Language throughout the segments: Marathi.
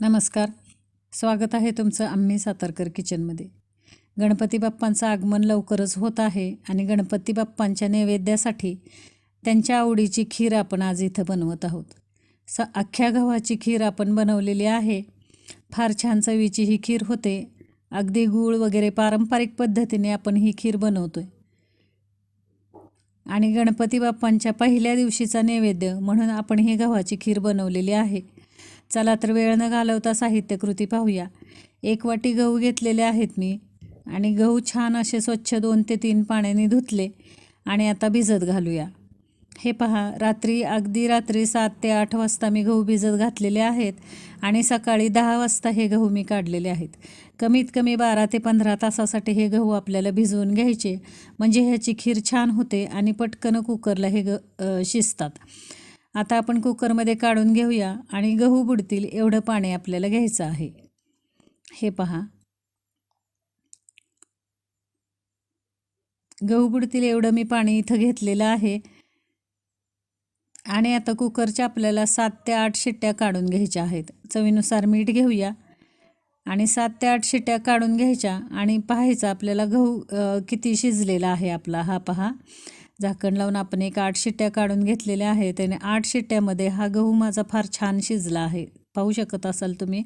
नमस्कार. स्वागत आहे तुमचं आम्ही सातारकर किचनमध्ये. गणपती बाप्पांचं आगमन लवकरच होत आहे आणि गणपती बाप्पांच्या नैवेद्यासाठी त्यांच्या आवडीची खीर आपण आज इथं बनवत आहोत. स अख्ख्या गव्हाची खीर आपण बनवलेली आहे. फार छान चवीची ही खीर होते. अगदी गूळ वगैरे पारंपरिक पद्धतीने आपण ही खीर बनवतो आहे आणि गणपती बाप्पांच्या पहिल्या दिवशीचा नैवेद्य म्हणून आपण ही गव्हाची खीर बनवलेली आहे. चला तर वेळ न घालवता साहित्यकृती पाहूया. एक वाटी गहू घेतलेले आहेत मी आणि गहू छान असे स्वच्छ दोन ते तीन पाण्याने धुतले आणि आता भिजत घालूया. हे पहा रात्री अगदी रात्री सात ते आठ वाजता मी गहू भिजत घातलेले आहेत आणि सकाळी दहा वाजता हे गहू मी काढलेले आहेत. कमीत कमी बारा ते पंधरा तासासाठी हे गहू आपल्याला भिजवून घ्यायचे. म्हणजे ह्याची खीर छान होते आणि पटकन कुकरला हे ग शिजतात. आता आपण कुकरमध्ये काढून घेऊया आणि गहू बुडतील एवढं पाणी आपल्याला घ्यायचं आहे. हे पहा. गहू बुडतील एवढं मी पाणी इथं घेतलेलं आहे. आणि आता कुकरच्या आपल्याला सात ते आठ शिट्ट्या काढून घ्यायच्या आहेत. चवीनुसार मीठ घेऊया. आणि सात ते आठ शिट्ट्या काढून घ्यायच्या आणि पाहायचं आपल्याला गहू किती शिजलेला आहे आपला. हा पहा. झाकण लावून आपण एक आठ शिट्ट्या काढून घेतलेल्या आहेत आणि आठ शिट्ट्यामध्ये हा गहू माझा फार छान शिजला आहे. पाहू शकत असाल तुम्ही?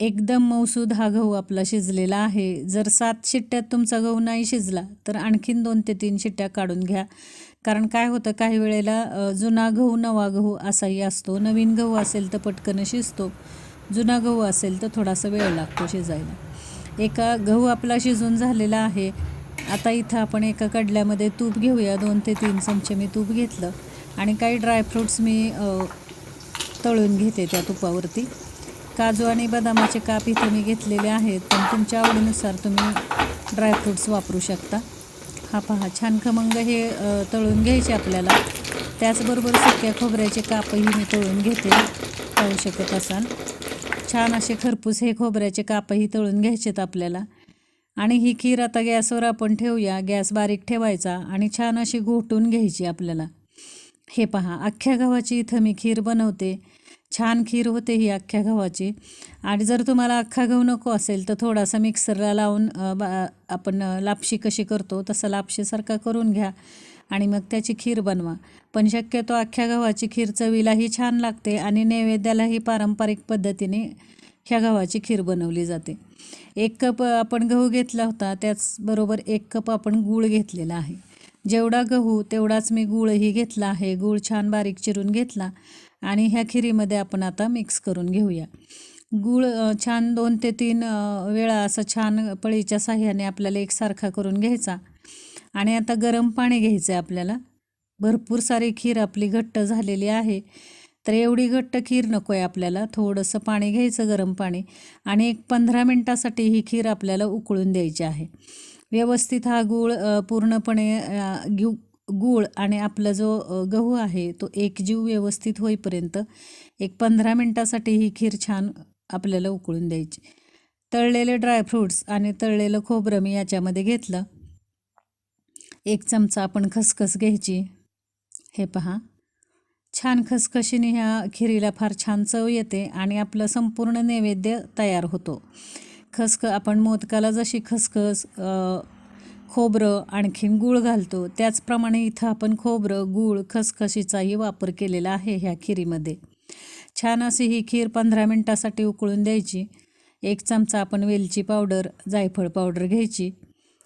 एकदम मौसूद हा गहू आपला शिजलेला आहे. जर सात शिट्ट्यात तुमचा गहू नाही शिजला तर आणखीन दोन ते तीन शिट्ट्या काढून घ्या. कारण काय होतं काही वेळेला जुना गहू नवा गहू असाही असतो. नवीन गहू असेल तर पटकन शिजतो. जुना गहू असेल तर थोडासा वेळ लागतो शिजायला. एका गहू आपला शिजून झालेला आहे. आता इथं आपण एका कडल्यामध्ये तूप घेऊया. दोन ते तीन चमचे मी तूप घेतलं आणि काही ड्रायफ्रूट्स मी तळून घेते त्या तुपावरती. काजू आणि बदामाचे काप इथे मी घेतलेले आहेत पण तुमच्या आवडीनुसार तुम्ही ड्रायफ्रूट्स वापरू शकता. हा पहा छान खमंग हे तळून घ्यायचे आपल्याला. त्याचबरोबर सुक्या खोबऱ्याचे कापही मी तळून घेते. पाहू शकत असाल. छान असे खरपूस हे खोबऱ्याचे कापही तळून घ्यायचेत आपल्याला. आणि ही खीर आता गॅसवर आपण ठेवूया. गॅस बारीक ठेवायचा आणि छान अशी घोटून घ्यायची आपल्याला. हे पहा अख्ख्या गव्हाची इथं मी खीर बनवते. छान खीर होते ही अख्ख्या गव्हाची. आणि जर तुम्हाला अख्खा गहू नको असेल तर थोडासा मिक्सरला लावून बा आपण लापशी कशी करतो तसं लापशीसारखा करून घ्या आणि मग त्याची खीर बनवा. पण शक्यतो अख्ख्या गव्हाची खीर चवीलाही छान लागते आणि नैवेद्यालाही पारंपरिक पद्धतीने ह्या गव्हाची खीर बनवली जाते. एक कप आपण गहू घेतला होता त्याचबरोबर एक कप आपण गूळ घेतलेला आहे. जेवढा गहू तेवढाच मी गूळही घेतला आहे. गूळ छान बारीक चिरून घेतला आणि ह्या खिरीमध्ये आपण आता मिक्स करून घेऊया. गूळ छान दोन ते तीन वेळा असं छान पळीच्या साह्याने आपल्याला एकसारखा करून घ्यायचा. आणि आता गरम पाणी घ्यायचं आहे आपल्याला. भरपूर सारी खीर आपली घट्ट झालेली आहे. तर एवढी घट्ट खीर नको आहे आपल्याला. थोडंसं पाणी घ्यायचं गरम पाणी. आणि एक पंधरा मिनटासाठी ही खीर आपल्याला उकळून द्यायची आहे. व्यवस्थित हा गूळ पूर्णपणे घेऊ गूळ आणि आपला जो गहू आहे तो एकजीव व्यवस्थित होईपर्यंत एक पंधरा मिनटासाठी ही खीर छान आपल्याला उकळून द्यायची. तळलेले ड्रायफ्रूट्स आणि तळलेलं खोबरं मी याच्यामध्ये घेतलं. एक चमचा आपण खसखस घ्यायची. हे पहा. छान खसखशीने ह्या खिरीला फार छान चव येते आणि आपलं संपूर्ण नैवेद्य तयार होतो. खसख आपण मोदकाला जशी खसखस खोबरं आणखीन गूळ घालतो त्याचप्रमाणे इथं आपण खोबरं गूळ खसखशीचाही वापर केलेला आहे ह्या खिरीमध्ये. छान अशी ही खीर पंधरा मिनटासाठी उकळून द्यायची. एक चमचा आपण वेलची पावडर जायफळ पावडर घ्यायची.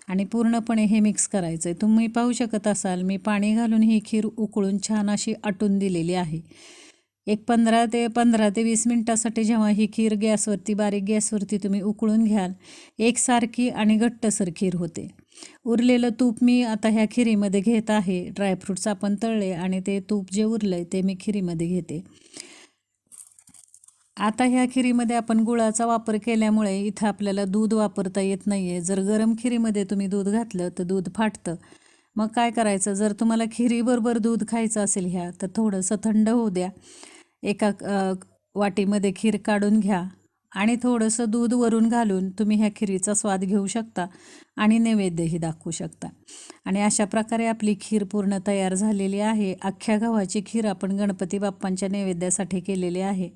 आणि पूर्णपणे हे मिक्स करायचं आहे तुम्ही पाहू शकत असाल मी पाणी घालून ही खीर उकळून छान अशी आटून दिलेली आहे. एक पंधरा ते पंधरा ते वीस मिनटासाठी जेव्हा ही खीर गॅसवरती बारीक गॅसवरती तुम्ही उकळून घ्याल एकसारखी आणि घट्टसर खीर होते. उरलेलं तूप मी आता ह्या खिरीमध्ये घेत आहे. ड्रायफ्रूट्स आपण तळले आणि ते तूप जे उरलं आहे ते मी खिरीमध्ये घेते. आता ह्या खिरीमध्ये आपण गुळाचा वापर केल्यामुळे इथं आपल्याला दूध वापरता येत नाही आहे जर गरम खिरीमध्ये तुम्ही दूध घातलं तर दूध फाटतं. मग काय करायचं? जर तुम्हाला खिरीबरोबर दूध खायचं असेल ह्या तर थोडंसं थंड होऊ द्या. एका वाटीमध्ये खीर काढून घ्या आणि थोडंसं दूध वरून घालून तुम्ही ह्या खिरीचा स्वाद घेऊ शकता आणि नैवेद्यही दाखवू शकता. आणि अशा प्रकारे आपली खीर पूर्ण तयार झालेली आहे. अख्ख्या गव्हाची खीर आपण गणपती बाप्पांच्या नैवेद्यासाठी केलेली आहे.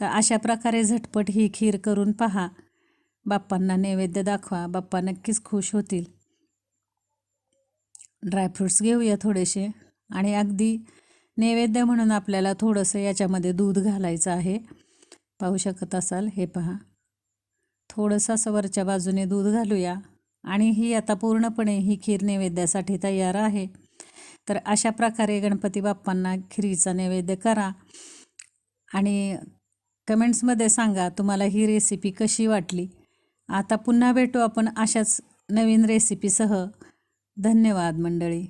तर अशा प्रकारे झटपट ही खीर करून पहा. बाप्पांना नैवेद्य दाखवा. बाप्पा नक्कीच खुश होतील. ड्रायफ्रूट्स घेऊया थोडेसे. आणि अगदी नैवेद्य म्हणून आपल्याला थोडंसं याच्यामध्ये दूध घालायचं आहे. पाहू शकत असाल हे पहा. थोडंसं असं वरच्या बाजूने दूध घालूया. आणि ही आता पूर्णपणे ही खीर नैवेद्यासाठी तयार आहे. तर अशा प्रकारे गणपती बाप्पांना खिरीचा नैवेद्य करा. आणि कमेंट्समध्ये सांगा तुम्हाला ही रेसिपी कशी वाटली. आता पुन्हा भेटू आपण अशाच नवीन रेसिपीसह धन्यवाद मंडळी.